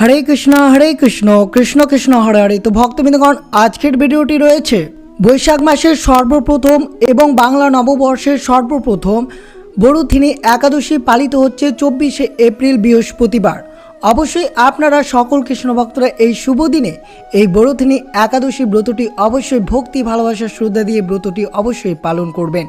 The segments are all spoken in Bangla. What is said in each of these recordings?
হরে কৃষ্ণ হরে কৃষ্ণ কৃষ্ণ কৃষ্ণ, হরে হরে। তো ভক্তবৃন্দগণ, আজকের ভিডিওটি রয়েছে বৈশাখ মাসের সর্বপ্রথম এবং বাংলা নববর্ষের সর্বপ্রথম। বরুথিনী একাদশী পালিত হচ্ছে চব্বিশে এপ্রিল বৃহস্পতিবার। অবশ্যই আপনারা সকল কৃষ্ণ ভক্তরা এই শুভ দিনে এই বড়ুথিনী একাদশী ব্রতটি অবশ্যই ভক্তি, ভালোবাসার শ্রদ্ধা দিয়ে ব্রতটি অবশ্যই পালন করবেন।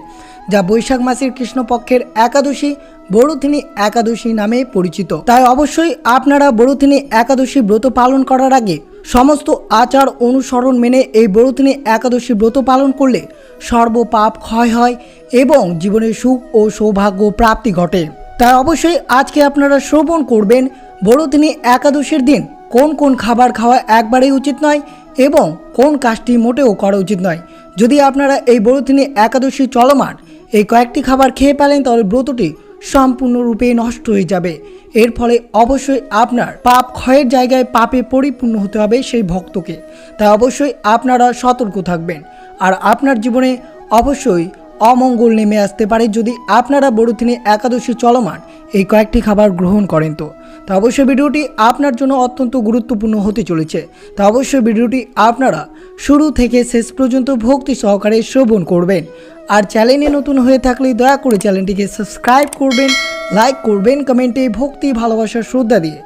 যা বৈশাখ মাসের কৃষ্ণপক্ষের একাদশী বড়ুথিনী একাদশী নামে পরিচিত। তাই অবশ্যই আপনারা বড়ুথিনী একাদশী ব্রত পালন করার আগে সমস্ত আচার অনুসরণ মেনে এই বড়ুথিনী একাদশী ব্রত পালন করলে সর্বপাপ ক্ষয় হয় এবং জীবনে সুখ ও সৌভাগ্য প্রাপ্তি ঘটে। তাই অবশ্যই আজকে আপনারা শ্রবণ করবেন বড়দিনী একাদশীর দিন কোন কোন খাবার খাওয়া একবারেই উচিত নয় এবং কোন কাজটি মোটেও করা উচিত নয়। যদি আপনারা এই বড়দিনী একাদশী চলমান এই কয়েকটি খাবার খেয়ে পেলেন তাহলে ব্রতটি সম্পূর্ণরূপে নষ্ট হয়ে যাবে। এর ফলে অবশ্যই আপনার পাপ ক্ষয়ের জায়গায় পাপে পরিপূর্ণ হতে হবে সেই ভক্তকে। তাই অবশ্যই আপনারা সতর্ক থাকবেন। আর আপনার জীবনে অবশ্যই অমঙ্গল নেমে আসতে পারে যদি আপনারা বড়দিনে একাদশী চলমান এই কয়েকটি খাবার গ্রহণ করেন তো। তা অবশ্যই ভিডিওটি আপনার জন্য অত্যন্ত গুরুত্বপূর্ণ হতে চলেছে। তা অবশ্যই ভিডিওটি আপনারা শুরু থেকে শেষ পর্যন্ত ভক্তি সহকারে শ্রবণ করবেন। আর চ্যানেলে নতুন হয়ে থাকলে দয়া করে চ্যানেলটিকে সাবস্ক্রাইব করবেন, লাইক করবেন, কমেন্টে ভক্তি, ভালোবাসার শ্রদ্ধা দিয়ে।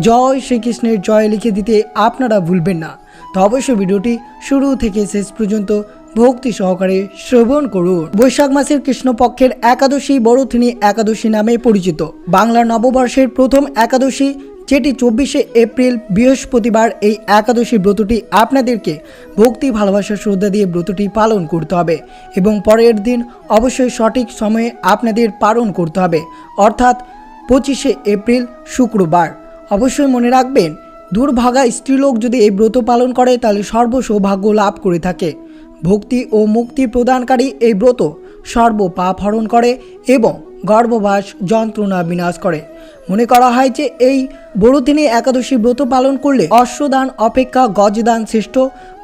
জয় শ্রীকৃষ্ণের জয় লিখে দিতে আপনারা ভুলবেন না। তো অবশ্যই ভিডিওটি শুরু থেকে শেষ পর্যন্ত ভক্তি সহকারে শ্রবণ করুন। বৈশাখ মাসের কৃষ্ণপক্ষের একাদশী বড়থিনী একাদশী নামে পরিচিত। বাংলা নববর্ষের প্রথম একাদশী, যেটি চব্বিশে এপ্রিল, বৃহস্পতিবার এই একাদশী ব্রতটি আপনাদেরকে ভক্তি ভালোবাসা শ্রদ্ধা দিয়ে ব্রতটি পালন করতে হবে এবং পরের দিন অবশ্যই সঠিক সময়ে আপনাদের পালন করতে হবে। অর্থাৎ পঁচিশে এপ্রিল, শুক্রবার। অবশ্যই মনে রাখবেন, দুর্ভাগা স্ত্রীলোক যদি এই ব্রত পালন করে, তাহলে সর্ব সৌভাগ্য লাভ করে থাকে। ভক্তি ও মুক্তি প্রদানকারী এই ব্রত সর্ব পাপ হরণ করে এবং গর্ভবাস যন্ত্রণা বিনাশ করে। মনে করা হয় যে এই বড়দিনে একাদশী ব্রত পালন করলে অশ্বদান অপেক্ষা গজদান শ্রেষ্ঠ।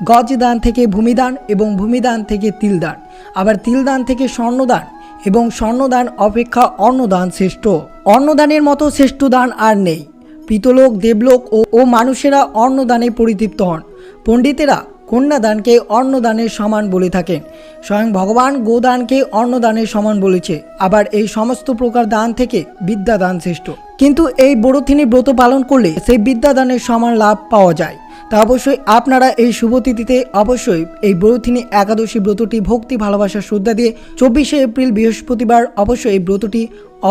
গজদান থেকে ভূমিদান এবং ভূমিদান থেকে তিলদান। আবার তিলদান থেকে স্বর্ণদান এবং স্বর্ণদান অপেক্ষা অন্নদান শ্রেষ্ঠ। অন্নদানের মতো শ্রেষ্ঠ দান আর নেই। পিতলোক, দেবলোক ও ও মানুষেরা অন্নদানে পরিতৃপ্ত হন। পণ্ডিতেরা কন্যাদানকে অন্নদানের সমান বলে থাকেন স্বয়ং ভগবান গোদানকে অন্নদানের সমান বলেছে। আবার এই সমস্ত প্রকার দান থেকে বিদ্যাদান শ্রেষ্ঠ। কিন্তু এই বড়থিনী ব্রত পালন করলে সেই বিদ্যাদানের সমান লাভ পাওয়া যায়। তা অবশ্যই আপনারা এই শুভতিথিতে অবশ্যই এই বড়থিনী একাদশী ব্রতটি ভক্তি, ভালোবাসা, শ্রদ্ধা দিয়ে চব্বিশে এপ্রিল বৃহস্পতিবার অবশ্যই এই ব্রতটি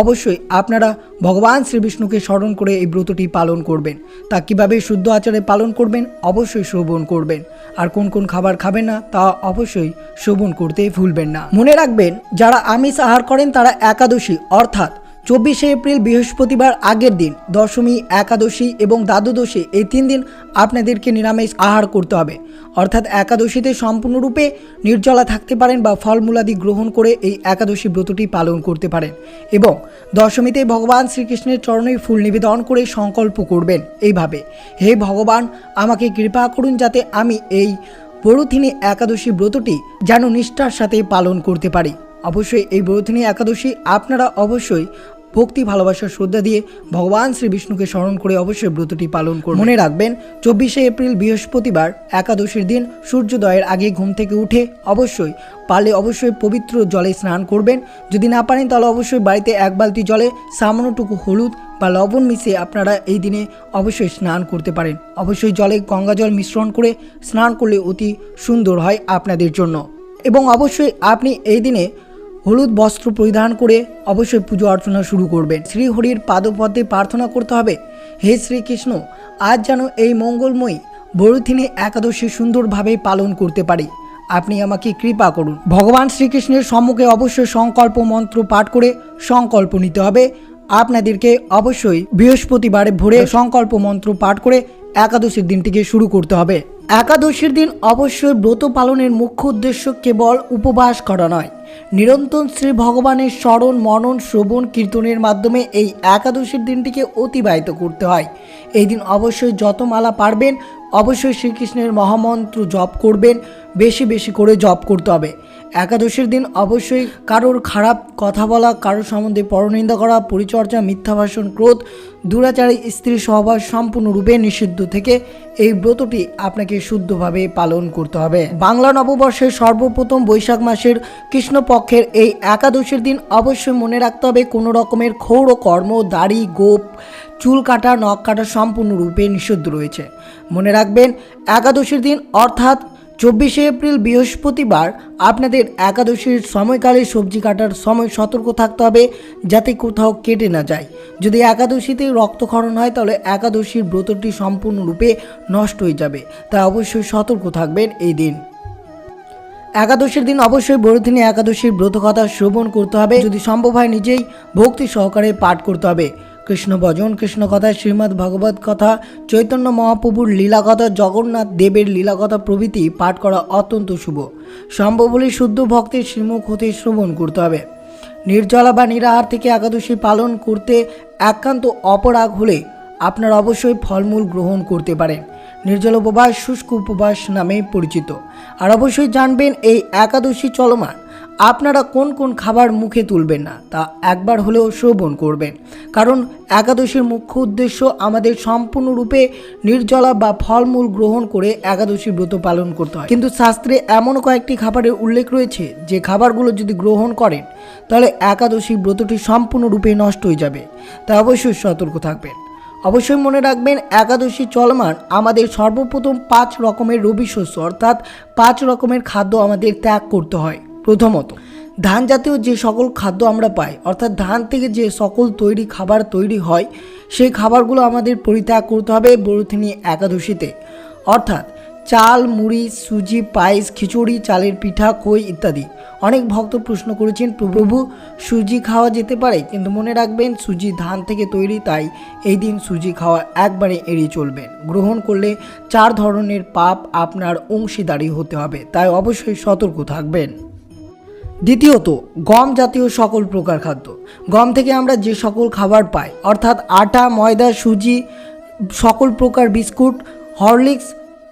অবশ্যই আপনারা ভগবান শ্রীবিষ্ণুকে স্মরণ করে এই ব্রতটি পালন করবেন। তা কীভাবে শুদ্ধ আচারে পালন করবেন? অবশ্যই শ্রবণ করবেন। আর কোন কোন খাবার খাবেন না, তা অবশ্যই শোভন করতে ভুলবেন না। মনে রাখবেন, যারা আমিষ আহার করেন তারা একাদশী, অর্থাৎ চব্বিশে এপ্রিল বৃহস্পতিবার আগের দিন দশমী, একাদশী এবং দ্বাদশী এই তিন দিন আপনাদেরকে নিরামিষ আহার করতে হবে। অর্থাৎ একাদশীতে সম্পূর্ণরূপে নির্জলা থাকতে পারেন বা ফলমূলাদি গ্রহণ করে এই একাদশী ব্রতটি পালন করতে পারেন এবং দশমীতে ভগবান শ্রীকৃষ্ণের চরণে ফুল নিবেদন করে সংকল্প করবেন এইভাবে, হে ভগবান, আমাকে কৃপা করুন যাতে আমি এই বড়থিনী একাদশী ব্রতটি যেন নিষ্ঠার সাথে পালন করতে পারি। অবশ্যই এই বড়থিনী একাদশী আপনারা অবশ্যই ভক্তি, ভালোবাসা, শ্রদ্ধা দিয়ে ভগবান শ্রী বিষ্ণুকে স্মরণ করে অবশ্যই ব্রতটি পালন করুন। মনে রাখবেন, চব্বিশে এপ্রিল বৃহস্পতিবার একাদশীর দিন সূর্যোদয়ের আগে ঘুম থেকে উঠে অবশ্যই পারলে অবশ্যই পবিত্র জলে স্নান করবেন। যদি না পারেন তাহলে অবশ্যই বাড়িতে এক বালতি জলে সামান্যটুকু হলুদ বা লবণ মিশিয়ে আপনারা এই দিনে অবশ্যই স্নান করতে পারেন। অবশ্যই জলে গঙ্গা জল মিশ্রণ করে স্নান করলে অতি সুন্দর হয় আপনাদের জন্য। এবং অবশ্যই আপনি এই দিনে হলুদ বস্ত্র পরিধান করে অবশ্যই পুজো অর্চনা শুরু করবেন। শ্রীহরির পাদপদ্মে প্রার্থনা করতে হবে, হে শ্রীকৃষ্ণ, আজ যেন এই মঙ্গলময়ী বড়থিনী একাদশী সুন্দরভাবে পালন করতে পারি। আপনি আমাকে কৃপা করুন। ভগবান শ্রীকৃষ্ণের সম্মুখে অবশ্যই সংকল্প মন্ত্র পাঠ করে সংকল্প নিতে হবে। আপনাদেরকে অবশ্যই বৃহস্পতিবারে ভোরে সংকল্প মন্ত্র পাঠ করে একাদশীর দিনটিকে শুরু করতে হবে। একাদশীর দিন অবশ্যই ব্রত পালনের মুখ্য উদ্দেশ্য কেবল উপবাস করা নয় নিরন্তর শ্রী ভগবানের স্মরণ, মনন, শ্রবণ, কীর্তনের মাধ্যমে এই একাদশীর দিনটিকে অতিবাহিত করতে হয়। এই দিন অবশ্যই যত মালা পারবেন, অবশ্যই শ্রীকৃষ্ণের মহামন্ত্র জপ করবেন, বেশি বেশি করে জপ করতে হবে। একাদশীর দিন অবশ্যই কারোর খারাপ কথা বলা, কারোর সম্বন্ধে পরনিন্দা করা, পরিচর্যা, মিথ্যা ভাষণ, ক্রোধ, দুরাচারী স্ত্রী সহবাস সম্পূর্ণরূপে নিষিদ্ধ থেকে এই ব্রতটি আপনাকে শুদ্ধভাবে পালন করতে হবে। বাংলা নববর্ষের সর্বপ্রথম বৈশাখ মাসের কৃষ্ণপক্ষের এই একাদশীর দিন অবশ্যই মনে রাখতে হবে, কোনো রকমের ক্ষৌর কর্ম, দাড়ি, গোপ, চুল কাটা, নখ কাটা সম্পূর্ণরূপে নিষিদ্ধ রয়েছে। মনে রাখবেন, একাদশীর দিন অর্থাৎ চব্বিশে এপ্রিল বৃহস্পতিবার আপনাদের একাদশীর সময়কালে সবজি কাটার সময় সতর্ক থাকতে হবে যাতে কোথাও কেটে না যায়। যদি একাদশীতে রক্তক্ষরণ হয়, তাহলে একাদশীর ব্রতটি সম্পূর্ণরূপে নষ্ট হয়ে যাবে। তাই অবশ্যই সতর্ক থাকবেন এই দিন। একাদশীর দিন অবশ্যই বড়দিনে একাদশীর ব্রত কথা শ্রবণ করতে হবে। যদি সম্ভব হয়, নিজেই ভক্তি সহকারে পাঠ করতে হবে। কৃষ্ণ ভজন, কৃষ্ণ কথা, শ্রীমদ্ ভগবত কথা, চৈতন্য মহাপ্রভুর লীলা কথা, জগন্নাথ দেবের লীলা কথা প্রভৃতি পাঠ করা অত্যন্ত শুভ। সম্ভব শুদ্ধ ভক্তের শ্রীমুখ হতে শ্রবণ করতে হবে। নির্জলা বা নিরাহার থেকে একাদশী পালন করতে একান্ত অপরাগ হলে আপনারা অবশ্যই ফলমূল গ্রহণ করতে পারেন। নির্জল উপবাস, শুষ্ক উপবাস নামে পরিচিত। আর অবশ্যই জানবেন এই একাদশী চলমান। আপনারা কোন কোন খাবার মুখে তুলবেন না, তা একবার হলেও শ্রবণ করবেন। কারণ একাদশীর মুখ্য উদ্দেশ্য আমাদের সম্পূর্ণরূপে নির্জলা বা ফলমূল গ্রহণ করে একাদশী ব্রত পালন করতে হয়। কিন্তু শাস্ত্রে এমন কয়েকটি খাবারের উল্লেখ রয়েছে, যে খাবারগুলো যদি গ্রহণ করেন, তাহলে একাদশী ব্রতটি সম্পূর্ণরূপে নষ্ট হয়ে যাবে। তাই অবশ্যই সতর্ক থাকবেন। অবশ্যই মনে রাখবেন, একাদশী চলমান আমাদের সর্বপ্রথম পাঁচ রকমের রবি শস্য, অর্থাৎ পাঁচ রকমের খাদ্য আমাদের ত্যাগ করতে হয়। প্রথমত, ধান জাতীয় যে সকল খাদ্য আমরা পাই, অর্থাৎ ধান থেকে যে সকল তৈরি খাবার তৈরি হয়, সেই খাবারগুলো আমাদের পরিত্যাগ করতে হবে বরুথিনী একাদশীতে। অর্থাৎ চাল, মুড়ি, সুজি, পায়েস, খিচুড়ি, চালের পিঠা, খই ইত্যাদি। অনেক ভক্ত প্রশ্ন করেছেন, প্রভু, সুজি খাওয়া যেতে পারে? কিন্তু মনে রাখবেন, সুজি ধান থেকে তৈরি, তাই এই দিন সুজি খাওয়া একবারে এড়িয়ে চলবেন। গ্রহণ করলে চার ধরনের পাপ আপনার অংশীদারি হতে হবে, তাই অবশ্যই সতর্ক থাকবেন। দ্বিতীয়ত গম জাতীয় সকল প্রকার খাদ্য। গম থেকে আমরা যে সকল খাবার পাই অর্থাৎ আটা ময়দা সুজি সকল প্রকার বিস্কুট হরলিক্স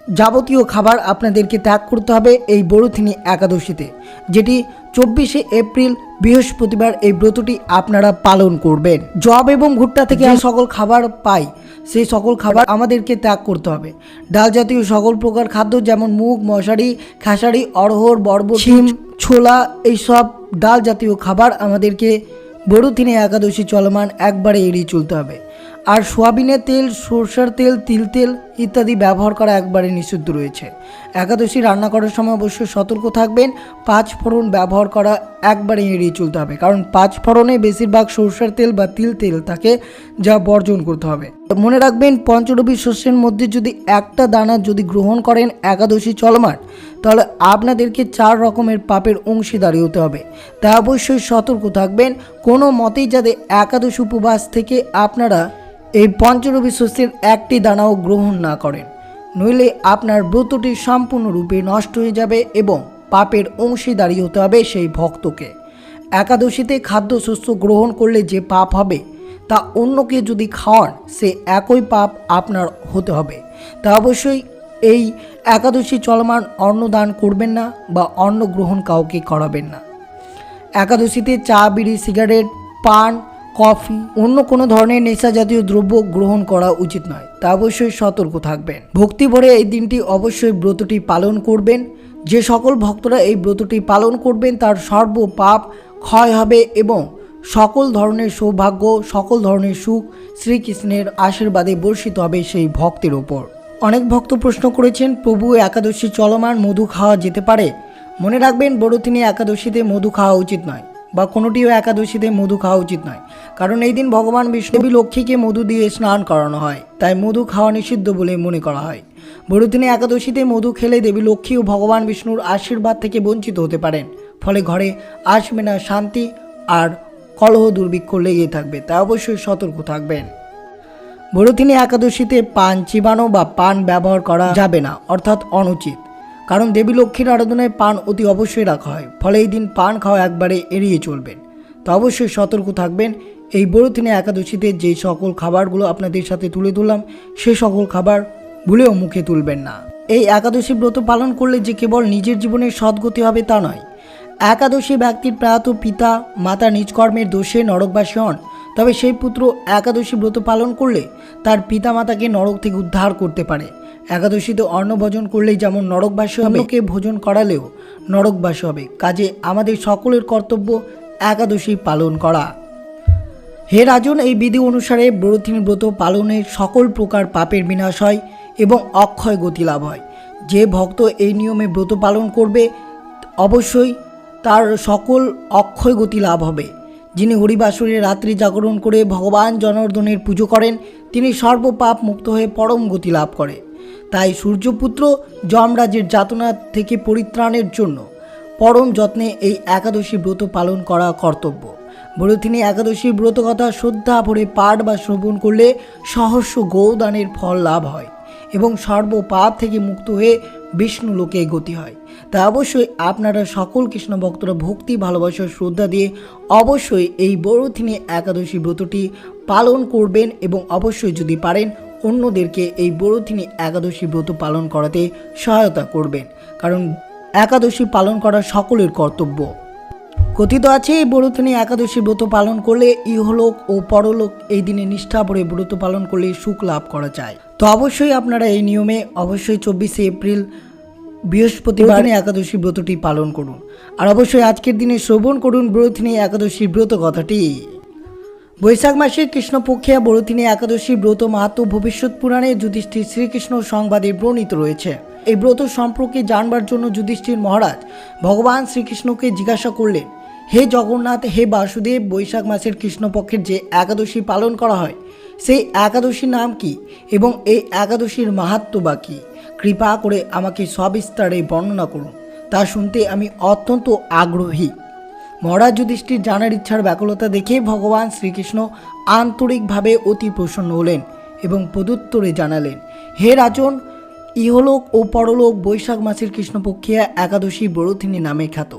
যাবতীয় খাবার আপনাদেরকে ত্যাগ করতে হবে এই বড়থিনী একাদশীতে যেটি চব্বিশে এপ্রিল বৃহস্পতিবার এই ব্রতটি আপনারা পালন করবেন। জব এবং ভুট্টা থেকে সকল খাবার পাই সেই সকল খাবার আমাদেরকে ত্যাগ করতে হবে। ডাল জাতীয় সকল প্রকার খাদ্য যেমন মুগ মশারি খেসারি অড়হর বর্ব শিম ছোলা এইসব ডাল জাতীয় খাবার আমাদেরকে বড়দিনে একাদশী চলমান একবারে এড়িয়ে চলতে হবে। আর সোয়াবিনের তেল, সরষের তেল, তিল তেল ইত্যাদি ব্যবহার করা একবারে নিষিদ্ধ রয়েছে। একাদশী রান্না করার সময় অবশ্যই সতর্ক থাকবেন। পাঁচ ফোড়ন ব্যবহার করা একবারে এড়িয়ে চলতে হবে। কারণ পাঁচ ফোড়নে বেশিরভাগ সরষের তেল বা তিল তেল থাকে যা বর্জন করতে হবে। মনে রাখবেন, পঞ্চরবি শস্যের মধ্যে যদি একটা দানা যদি গ্রহণ করেন একাদশী চলমান, তাহলে আপনাদেরকে চার রকমের পাপের অংশীদারি হতে হবে। তা অবশ্যই সতর্ক থাকবেন। কোনো মতেই যাতে একাদশ উপবাস থেকে আপনারা এই পঞ্চরবি শস্যের একটি দানাও গ্রহণ না করেন। নইলে আপনার ব্রতটি সম্পূর্ণরূপে নষ্ট হয়ে যাবে এবং পাপের অংশীদারি হতে হবে সেই ভক্তকে। একাদশীতে খাদ্য খাদ্যশস্য গ্রহণ করলে যে পাপ হবে, তা অন্যকে যদি খাওয়ান, সে একই পাপ আপনার হতে হবে। তা অবশ্যই এই একাদশী চলমান অন্নদান করবেন না বা অন্ন গ্রহণ কাউকে করাবেন না। একাদশীতে চা, বিড়ি, সিগারেট, পান কফি, অন্য কোনো ধরনের নেশা জাতীয় দ্রব্য গ্রহণ করা উচিত নয়। তা অবশ্যই সতর্ক থাকবেন। ভক্তি ভরে এই দিনটি অবশ্যই ব্রতটি পালন করবেন। যে সকল ভক্তরা এই ব্রতটি পালন করবেন, তার সর্ব পাপ ক্ষয় হবে এবং সকল ধরনের সৌভাগ্য, সকল ধরনের সুখ শ্রীকৃষ্ণের আশীর্বাদে বর্ষিত হবে সেই ভক্তের ওপর। অনেক ভক্ত প্রশ্ন করেছেন, প্রভু, একাদশী চলমান মধু খাওয়া যেতে পারে? মনে রাখবেন, বড়দিনে একাদশীতে মধু খাওয়া উচিত নয়। বা কোনোটিও একাদশীতে মধু খাওয়া উচিত নয়। কারণ এই দিন ভগবান বিষ্ণু দেবী লক্ষ্মীকে মধু দিয়ে স্নান করানো হয়। তাই মধু খাওয়া নিষিদ্ধ বলে মনে করা হয়। বড়দিনে একাদশীতে মধু খেলে দেবী লক্ষ্মী ও ভগবান বিষ্ণুর আশীর্বাদ থেকে বঞ্চিত হতে পারেন। ফলে ঘরে আসবে না শান্তি আর কলহ দুর্ভিক্ষ লেগেই থাকবে, তা অবশ্যই সতর্ক থাকবেন। বড়দিনে একাদশীতে পান চিবানো বা পান ব্যবহার করা যাবে না, অর্থাৎ অনুচিত। কারণ দেবী লক্ষ্মীর আরাধনায় পান অতি অবশ্যই রাখা হয়। ফলে এই দিন পান খাওয়া একবারে এড়িয়ে চলবেন। তো অবশ্যই সতর্ক থাকবেন। এই বড়দিনে একাদশীতে যে সকল খাবারগুলো আপনাদের সাথে তুলে ধরলাম, সে সকল খাবার ভুলেও মুখে তুলবেন না। এই একাদশী ব্রত পালন করলে যে কেবল নিজের জীবনে সদ্গতি হবে তা নয়। একাদশী ব্যক্তির প্রাত পিতা, মাতা নিজ কর্মের দোষে নরকবাসী হন। তবে সেই পুত্র একাদশী ব্রত পালন করলে তার পিতা মাতাকে নরক থেকে উদ্ধার করতে পারে। একাদশীতে অন্ন ভোজন করলেই যেমন নরকবাসী হবে ভোজন করালেও নরকবাসী হবে। কাজে আমাদের সকলের কর্তব্য একাদশী পালন করা। হে রাজন, এই বিধি অনুসারে ব্রতিনী ব্রত পালনে সকল প্রকার পাপের বিনাশ হয় এবং অক্ষয় গতি লাভ হয়। যে ভক্ত এই নিয়মে ব্রত পালন করবে, অবশ্যই তার সকল অক্ষয় গতি লাভ হবে। যিনি হরিবাসরে রাত্রি জাগরণ করে ভগবান জনার্দনের পুজো করেন, তিনি সর্বপাপ মুক্ত হয়ে পরম গতি লাভ করে। তাই সূর্যপুত্র যমরাজের যাতনা থেকে পরিত্রাণের জন্য পরম যত্নে এই একাদশী ব্রত পালন করা কর্তব্য। বরথিনী একাদশী ব্রত কথা শ্রদ্ধা ভরে পাঠ বা শ্রবণ করলে সহস্র গৌদানের ফল লাভ হয় এবং সর্বপাপ থেকে মুক্ত হয়ে বিষ্ণু লোকে গতি হয়। তা অবশ্যই আপনারা সকল কৃষ্ণ ভক্তরা ভক্তি, ভালোবাসা, শ্রদ্ধা দিয়ে অবশ্যই এই বড়থিনী একাদশী ব্রতটি পালন করবেন এবং অবশ্যই যদি পারেন অন্যদেরকে এই বড়থিনী একাদশী ব্রত পালন করাতে সহায়তা করবেন কারণ একাদশী পালন করা সকলের কর্তব্য। কথিত আছে এই বড়থিনী একাদশী ব্রত পালন করলে ইহলোক ও পরলোক এই দিনে নিষ্ঠা ভরে ব্রত পালন করলে সুখ লাভ করা যায়। তো অবশ্যই আপনারা এই নিয়মে অবশ্যই চব্বিশে এপ্রিল বৃহস্পতিবার একাদশী ব্রতটি পালন করুন। আর অবশ্যই আজকের দিনে শ্রবণ করুন ব্রতথিনী একাদশী ব্রত কথাটি। বৈশাখ মাসের কৃষ্ণপক্ষিয়া বড়তিনী একাদশী ব্রত মাহাত্ম ভবিষ্যৎ পুরাণে যুধিষ্ঠির শ্রীকৃষ্ণ সংবাদে বর্ণিত রয়েছে। এই ব্রত সম্পর্কে জানবার জন্য যুধিষ্ঠির মহারাজ ভগবান শ্রীকৃষ্ণকে জিজ্ঞাসা করলেন, হে জগন্নাথ, হে বাসুদেব, বৈশাখ মাসের কৃষ্ণপক্ষের যে একাদশী পালন করা হয়, সেই একাদশীর নাম কি এবং এই একাদশীর মাহাত্ম বা কী? কৃপা করে আমাকে সবিস্তারে বর্ণনা করুন। তা শুনতে আমি অত্যন্ত আগ্রহী। মহারাজ যুধিষ্ঠির জানার ইচ্ছার ব্যাকুলতা দেখে ভগবান শ্রীকৃষ্ণ আন্তরিকভাবে অতি প্রসন্ন হলেন এবং প্রদুত্তরে জানালেন, হে রাজন, ইহলোক ও পরলোক বৈশাখ মাসের কৃষ্ণপক্ষিয়া একাদশী বরথিনী নামে খ্যাত।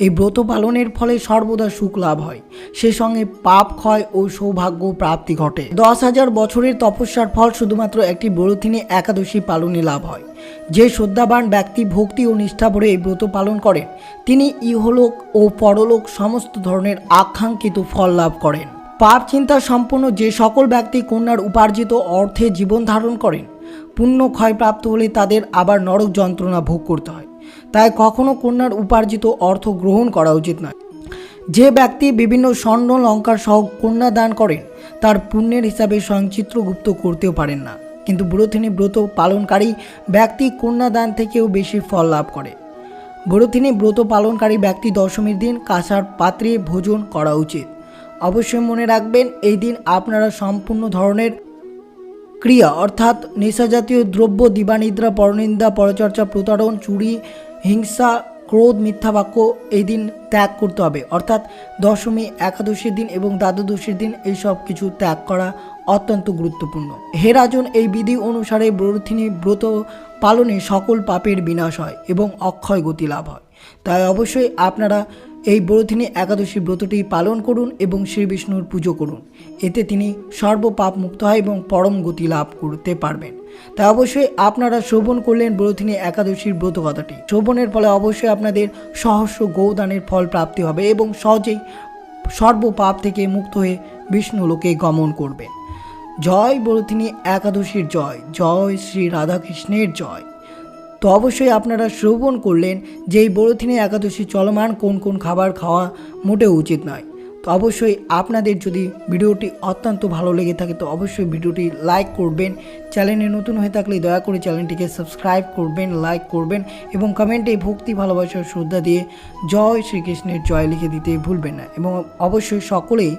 এই ব্রত পালনের ফলে সর্বদা সুখ লাভ হয়। সে সঙ্গে পাপ, ক্ষয় ও সৌভাগ্য প্রাপ্তি ঘটে। দশ হাজার বছরের তপস্যার ফল শুধুমাত্র একটি ব্রতিনী একাদশী পালনে লাভ হয়। যে শ্রদ্ধাবান ব্যক্তি ভক্তি ও নিষ্ঠা ভরে এই ব্রত পালন করেন, তিনি ইহলোক ও পরলোক সমস্ত ধরনের আকাঙ্ক্ষিত ফল লাভ করেন। পাপ চিন্তা সম্পন্ন যে সকল ব্যক্তি কন্যার উপার্জিত অর্থে জীবন ধারণ করেন, পুণ্য ক্ষয়প্রাপ্ত হলে তাদের আবার নরক যন্ত্রণা ভোগ করতে হয়। তাই কখনো কন্যার উপার্জিত অর্থ গ্রহণ করা উচিত নয়। যে ব্যক্তি বিভিন্ন স্বর্ণ, লঙ্কার সহ কন্যা দান করেন, তার পুণ্যের হিসাবে স্বয়ং চিত্রগুপ্ত করতেও পারেন না। কিন্তু ব্রতথিনী ব্রত পালনকারী ব্যক্তি কন্যাদান থেকেও বেশি ফল লাভ করে। ব্রতথিনী ব্রত পালনকারী ব্যক্তি দশমীর দিন কাঁসার পাত্রে ভোজন করা উচিত। অবশ্যই মনে রাখবেন, এই দিন আপনারা সম্পূর্ণ ধরনের ক্রিয়া, অর্থাৎ নেশাজাতীয় দ্রব্য, দিবানিদ্রা, পরনিন্দা, পরচর্চা, প্রতারণ, চুরি হিংসা, ক্রোধ, মিথ্যা বাক্য এই দিন ত্যাগ করতে হবে। অর্থাৎ দশমী, একাদশীর দিন এবং দ্বাদশীর দিন এই সব কিছু ত্যাগ করা অত্যন্ত গুরুত্বপূর্ণ। হে রাজন এই বিধি অনুসারে ব্রথিনী ব্রত পালনে সকল পাপের বিনাশ হয় এবং অক্ষয় গতি লাভ হয়। তাই অবশ্যই আপনারা এই ব্রতিনী একাদশী ব্রতটি পালন করুন এবং শ্রী বিষ্ণুর পুজো করুন। এতে তিনি সর্বপাপ মুক্ত হয় এবং পরম গতি লাভ করতে পারবেন। তাই অবশ্যই আপনারা শ্রবণ করলেন ব্রতিনী একাদশীর ব্রত কথাটি শ্রবণের ফলে অবশ্যই আপনাদের সহস্র গৌদানের ফল প্রাপ্তি হবে এবং সহজেই সর্বপাপ থেকে মুক্ত হয়ে বিষ্ণু লোকে গমন করবেন। জয় ব্রতিনী একাদশীর জয়। জয় শ্রী রাধাকৃষ্ণের জয়। তো অবশ্যই আপনারা শ্রবণ করলেন যে এই বড়থিনী একাদশী চলমান কোন কোন খাবার খাওয়া মোটেও উচিত নয়। তো অবশ্যই আপনাদের যদি ভিডিওটি অত্যন্ত ভালো লেগে থাকে, তো অবশ্যই ভিডিওটি লাইক করবেন। চ্যানেলে নতুন হয়ে থাকলে দয়া করে চ্যানেলটিকে সাবস্ক্রাইব করবেন, লাইক করবেন এবং কমেন্টে ভক্তি, ভালোবাসা, শ্রদ্ধা দিয়ে জয় শ্রীকৃষ্ণের জয় লিখে দিতে ভুলবেন না এবং অবশ্যই সকলেই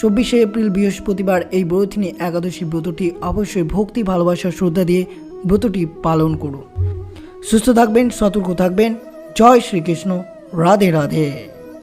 চব্বিশে এপ্রিল বৃহস্পতিবার এই ব্রতিনী একাদশী ব্রতটি অবশ্যই ভক্তি, ভালোবাসা, শ্রদ্ধা দিয়ে ব্রতটি পালন করুন। সুস্থ থাকবেন সতর্ক থাকবেন। জয় শ্রীকৃষ্ণ। রাধে রাধে।